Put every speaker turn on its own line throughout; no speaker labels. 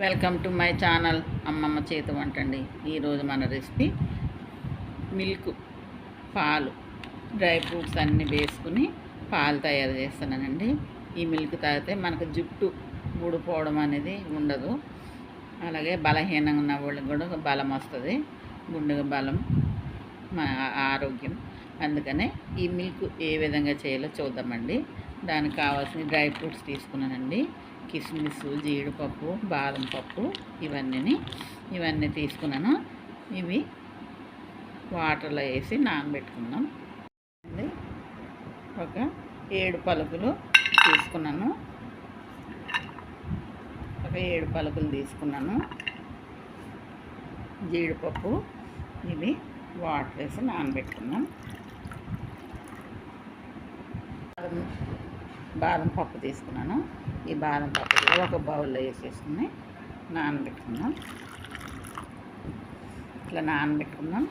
Welcome to my channel అమ్మమ్మ చేతి వంట అండి ఈరోజు మన రెసిపీ మిల్క్ పాలు. డ్రై ఫ్రూట్స్ అన్నీ వేసుకుని పాలు తయారు చేస్తున్నానండి ఈ మిల్క్ తాగితే మనకు జుట్టు ఊడిపోవడం అనేది ఉండదు. అలాగే బలహీనంగా ఉన్న వాళ్ళకి కూడా బలం వస్తుంది. గుండె బలం మన ఆరోగ్యం. అందుకనే ఈ మిల్క్ ఏ విధంగా చేయాలో చూద్దామండి. దానికి కావాల్సిన డ్రై ఫ్రూట్స్ తీసుకున్నానండి. కిస్మిస్ జీడిపప్పు బాదం పప్పు ఇవన్నీ ఇవన్నీ తీసుకున్నాను. ఇవి వాటర్లో వేసి నానబెట్టుకుందాం. ఒక ఏడు పలుకులు తీసుకున్నాను. ఒక ఏడు పలుకులు తీసుకున్నాను. జీడిపప్పు ఇవి వాటర్ వేసి నానబెట్టుకున్నాం బాదం బాదం పప్పు తీసుకున్నాను. ఈ బాదం పప్పు ఒక బౌల్లో వేసేసుకుని నానబెట్టుకుందాం. ఇట్లా నానబెట్టుకుందాం.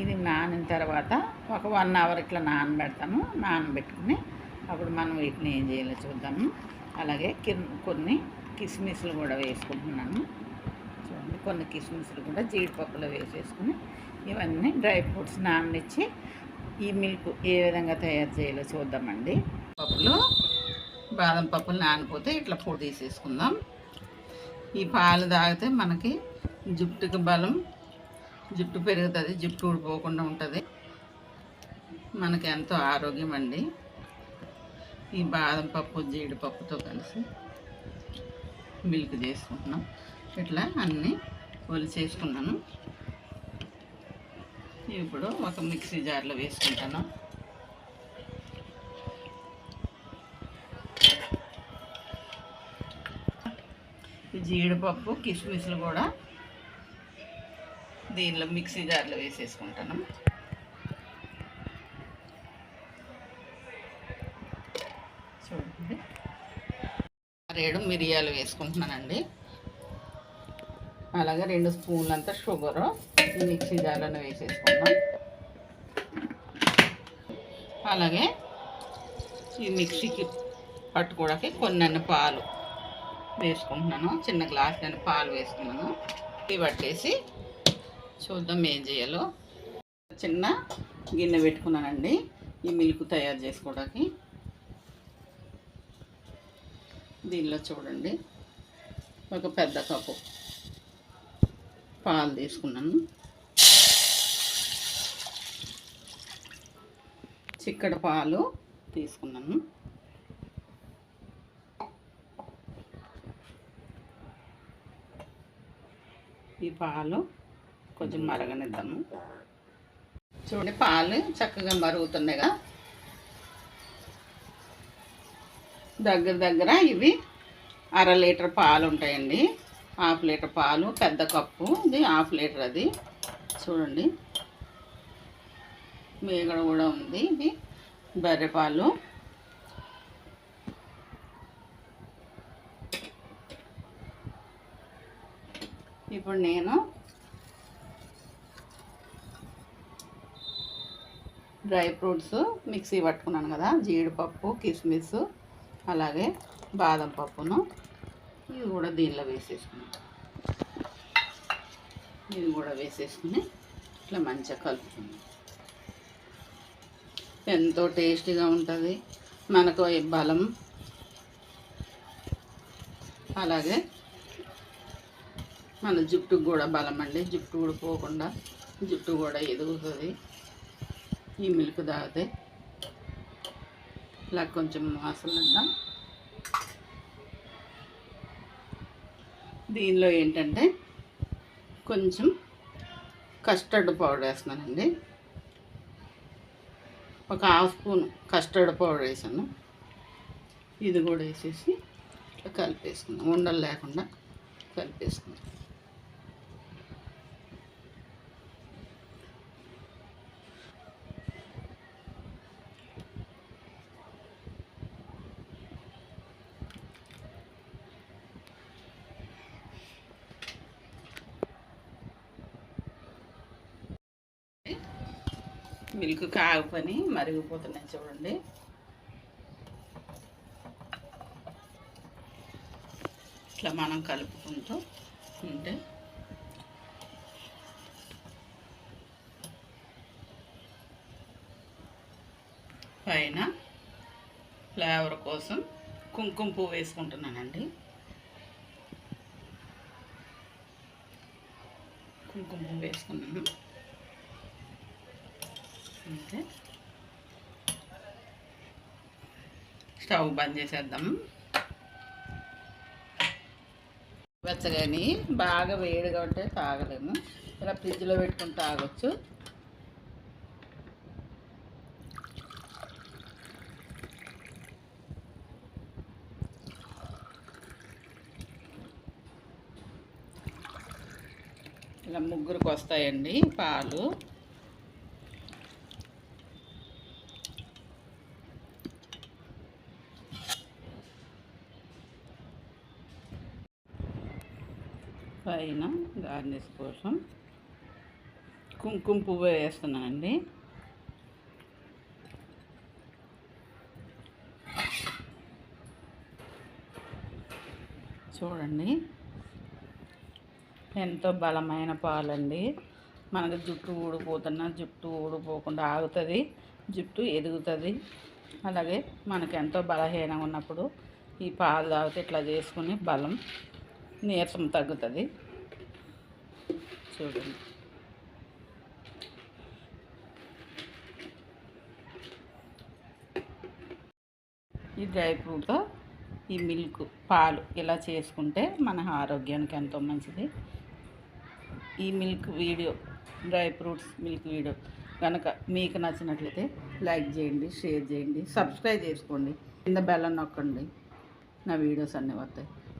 ఇది నానిన తర్వాత ఒక వన్ అవర్ ఇట్లా నానబెడతాను నానబెట్టుకుని అప్పుడు మనం వీటిని ఏం చేయాలో చూద్దాము. అలాగే కొన్ని కిస్మిస్లు కూడా వేసుకుంటున్నాను చూడండి కొన్ని కిస్మిస్లు కూడా జీడిపప్పులో వేసేసుకుని ఇవన్నీ డ్రై ఫ్రూట్స్ నాననిచ్చి ఈ మిల్క్ ఏ విధంగా తయారు చేయాలో చూద్దామండి. పప్పులు బాదం పప్పులు నానిపోతే ఇట్లా పొడి తీసేసుకుందాం. ఈ పాలు తాగితే మనకి జుట్టుకి బలం జుట్టు పెరుగుతుంది జుట్టు ఊడిపోకుండా ఉంటుంది. మనకి ఎంతో ఆరోగ్యం అండి. ఈ బాదం పప్పు జీడిపప్పుతో కలిసి మిల్క్ చేసుకుంటున్నాం. ఇట్లా అన్నీ ఒలిచేసుకున్నాను ఇప్పుడు ఒక మిక్సీ జార్లో వేసుకుంటాను. జీడిపప్పు కిస్మిస్లు కూడా దీనిలో మిక్సీ జార్లో వేసేసుకుంటాను. చూడండి. రేడు మిరియాలు వేసుకుంటున్నానండి. అలాగే రెండు స్పూన్లంతా షుగరు మిక్సీ జార్లోనే వేసేసుకుంటాం అలాగే ఈ మిక్సీకి పట్టుకోవడానికి కొన్ని పాలు. వేసుకుంటున్నాను. చిన్న గ్లాస్ పాలు వేసుకున్నాను. ఇవి పట్టేసి చూద్దాం ఏం చేయాలో. చిన్న గిన్నె పెట్టుకున్నానండి. ఈ మిల్క్ తయారు చేసుకోవడానికి. దీనిలో చూడండి. ఒక పెద్ద కప్పు పాలు తీసుకున్నాను. చిక్కడ పాలు తీసుకున్నాను. ఈ పాలు కొంచెం మరగనిద్దాము. చూడండి పాలు చక్కగా మరుగుతున్నాయిగా. దగ్గర దగ్గర ఇవి అర లీటర్ పాలు ఉంటాయండి. హాఫ్ లీటర్ పాలు పెద్ద కప్పు ఇది హాఫ్ లీటర్ అది. చూడండి. మీగడ కూడా ఉంది ఇది బర్రె పాలు. ఇప్పుడు నేను డ్రై ఫ్రూట్స్ మిక్సీ పట్టుకున్నాను కదా జీడిపప్పు కిస్మిస్ అలాగే బాదం పప్పును. ఇవి కూడా దీనిలో వేసేసుకున్నాను. ఇది కూడా వేసేసుకుని ఇట్లా మంచిగా కలుపుకున్నాను ఎంతో టేస్టీగా ఉంటుంది. మనకు ఈ బలం అలాగే మన జుట్టుకు కూడా బలం అండి జుట్టు కూడా పోకుండా జుట్టు కూడా ఎదుగుతుంది ఈ మిల్క్ తాగితే ఇలా కొంచెం వాసన దీనిలో ఏంటంటే కొంచెం కస్టర్డ్ పౌడర్ వేస్తున్నానండి. ఒక హాఫ్ స్పూన్ కస్టర్డ్ పౌడర్ వేసాను. ఇది కూడా వేసేసి ఇట్లా కలిపేసుకుందాం ఉండలు లేకుండా కలిపేసుకుందాం మిల్క్ కాగపని మరిగిపోతున్నాయి చూడండి. ఇట్లా మనం కలుపుకుంటూ ఉంటే పైన ఫ్లేవర్ కోసం కుంకుమ పువ్వు వేసుకుంటున్నానండి. కుంకుమ పువ్వు వేసుకున్నాను. అంతే స్టవ్ బంద్ చేసేద్దాం. వెచ్చగాని బాగా వేడిగా ఉంటే తాగలేము. ఇలా ఫ్రిడ్జ్లో పెట్టుకుని తాగొచ్చు. ఇలా ముగ్గురికి వస్తాయండి పాలు. పైన గార్నిష్ కోసం కుంకుమ పువ్వు వేస్తున్నానండి చూడండి. ఎంతో బలమైన పాలండి. మనకు జుట్టు ఊడిపోతున్నా జుట్టు ఊడిపోకుండా ఆగుతుంది జుట్టు ఎదుగుతుంది. అలాగే మనకు ఎంతో బలహీనంగా ఉన్నప్పుడు ఈ పాలు తాగితే ఇట్లా చేసుకుని బలం నీరసం తగ్గుతుంది. చూడండి. ఈ డ్రై ఫ్రూట్తో ఈ మిల్క్ పాలు ఇలా చేసుకుంటే మన ఆరోగ్యానికి ఎంతో మంచిది. ఈ milk video dry fruits milk video కనుక మీకు నచ్చినట్లయితే లైక్ చేయండి షేర్ చేయండి సబ్స్క్రైబ్ చేసుకోండి. కింద బెల్లం నొక్కండి. నా వీడియోస్ అన్నీ వస్తాయి.